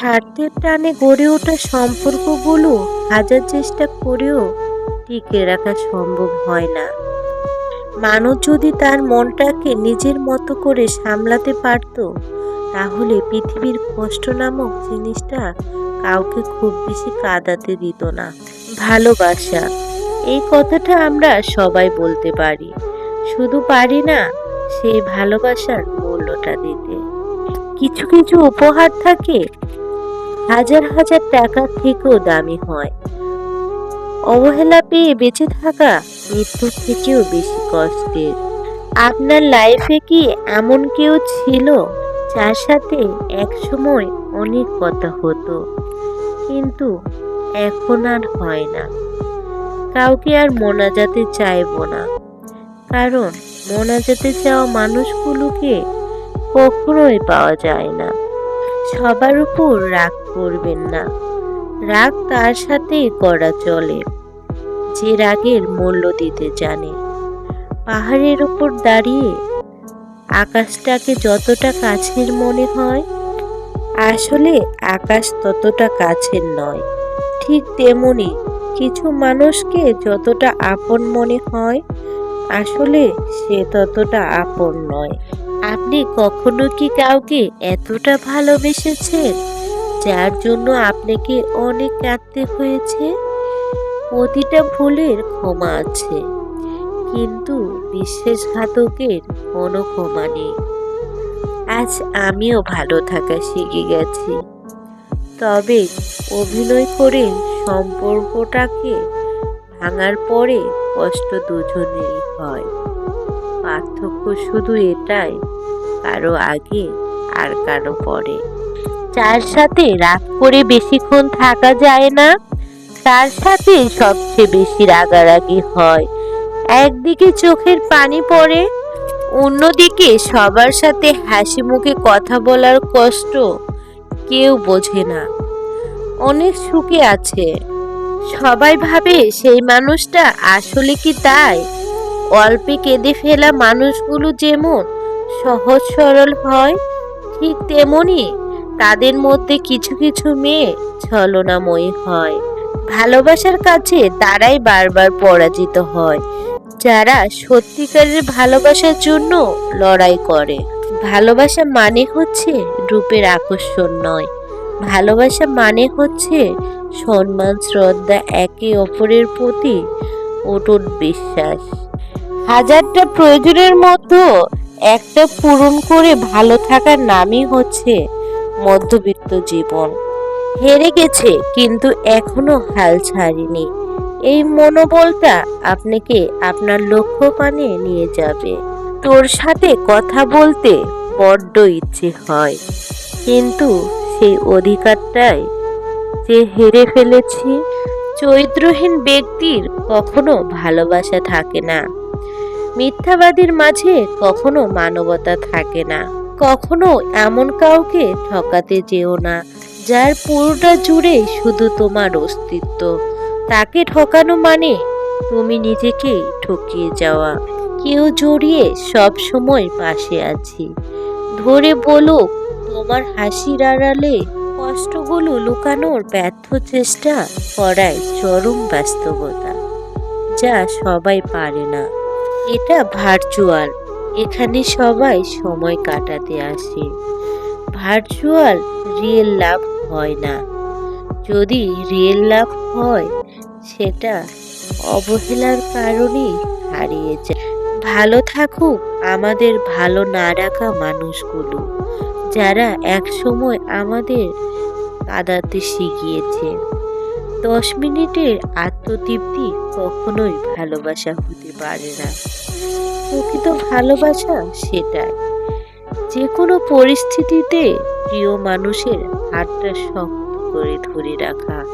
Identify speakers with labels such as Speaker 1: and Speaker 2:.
Speaker 1: স্বার্থের টানে গড়ে ওঠা সম্পর্কগুলো হাজার চেষ্টা করেও টিকে রাখা সম্ভব হয় না। মানুষ যদি তার মনটাকে নিজের মতো করে সামলাতে পারত, তাহলে পৃথিবীর কষ্ট নামক জিনিসটা কাউকে খুব বেশি কাঁদাতে দিত না। ভালোবাসা, এই কথাটা আমরা সবাই বলতে পারি। শুধু পারি না, সেই ভালোবাসার মূল্যটা দিতে। কিছু কিছু উপহার থাকে হাজার হাজার টাকার থেকেও দামি হয়। অবহেলা পেয়ে বেঁচে থাকা মৃত্যুর থেকেও বেশি কষ্টের। আপনার লাইফে কি এমন কেউ ছিল যার সাথে একসময় অনেক কথা হতো? কিন্তু এখন আর হয় না। কাউকে আর মোনাজাতে চাইব না। কারণ মোনাজাতে চাওয়া মানুষগুলোকে কখনোই পাওয়া যায় না। সবার উপর রাগ করবেন না। রাগ তার সাথেই করা চলে। যে রাগের মূল্য দিতে জানে। পাহাড়ের উপর দাঁড়িয়ে আকাশটাকে যতটা কাছের মনে হয়, আসলে আকাশ ততটা কাছের নয়। ঠিক তেমনি কিছু মানুষকে যতটা আপন মনে হয় আসলে সে ততটা আপন নয়। আপনি কখনো কি কাউকে এতটা ভালোবেসেছেন, যার জন্য আপনাকে অনেক কাঁদতে হয়েছে? প্রতিটা ভুলের ক্ষমা আছে, কিন্তু বিশ্বাসঘাতকের কোনো ক্ষমা নেই। আজ আমিও ভালো থাকা শিখে গেছি। তবে অভিনয় করে সম্পর্কটাকে ভাঙার পরে কষ্ট দুজনেরই হয়। পার্থক্য শুধু এটাই, কারও আগে আর কারও পরে। যার সাথে রাগ করে বেশিক্ষণ থাকা যায় না, তার সাথে সবচেয়ে বেশি রাগারাগি হয়। একদিকে চোখের পানি পড়ে, অন্যদিকে সবার সাথে হাসি মুখে কথা বলার কষ্ট কেউ বোঝে না। অনেক সুখে আছে। সবাই ভাবে সেই মানুষটা আসলে কি তাই? অল্পে কেঁদে ফেলা মানুষগুলো যেমন সহজ সরল হয়, ঠিক তেমনি তাদের মধ্যে কিছু কিছু মেয়ে ছলনাময়ী হয়। ভালোবাসার কাছে তারাই বারবার পরাজিত হয়, যারা সত্যিকারের ভালোবাসার জন্য লড়াই করে। ভালোবাসা মানে হচ্ছে রূপের আকর্ষণ নয়, ভালোবাসা মানে হচ্ছে সম্মান, শ্রদ্ধা একে অপরের প্রতি অটুট বিশ্বাস। হাজারটা প্রয়োজনের মতো একটা পূরণ করে ভালো থাকার নামই হচ্ছে মধ্যবিত্ত জীবন। হেরে গেছে, কিন্তু এখনও হাল ছাড়েনি। এই মনোবলটা আপনাকে আপনার লক্ষ্য পানে নিয়ে যাবে। তোর সাথে কথা বলতে বড্ড ইচ্ছে হয়, কিন্তু সেই অধিকারটাই যে হেরে ফেলেছি। চরিত্রহীন ব্যক্তির কখনো ভালোবাসা থাকে না। মিথ্যাবাদীর মাঝে কখনো মানবতা থাকে না। কখনো এমন কাউকে ঠকাতে যেও না, যার পুরোটা জুড়ে শুধু তোমার অস্তিত্ব। তাকে ঠকানো মানে তুমি নিজেকে ঠকিয়ে যাওয়া। কেউ জড়িয়ে সব সময় পাশে আছি। ধরে বলো, তোমার হাসির আড়ালে কষ্টগুলো লুকানোর ব্যর্থ চেষ্টা করায় চরম বাস্তবতা, যা সবাই পারে না। এটা ভার্চুয়াল এখানে সবাই সময় কাটাতে আসে। ভার্চুয়াল রিয়েল লাভ হয় না। যদি রিয়েল লাভ হয়, সেটা অবহেলার কারণেই হারিয়ে যায়। ভালো থাকুক আমাদের ভালো না রাখা মানুষগুলো, যারা একসময় আমাদের কাঁদাতে শিখিয়েছে। দশ মিনিটের আত্মতৃপ্তি কখনোই ভালোবাসা হতে পারে না। প্রকৃত ভালোবাসা সেটাই। যে কোনো পরিস্থিতিতে প্রিয় মানুষের হাতটা শক্ত করে ধরে রাখা।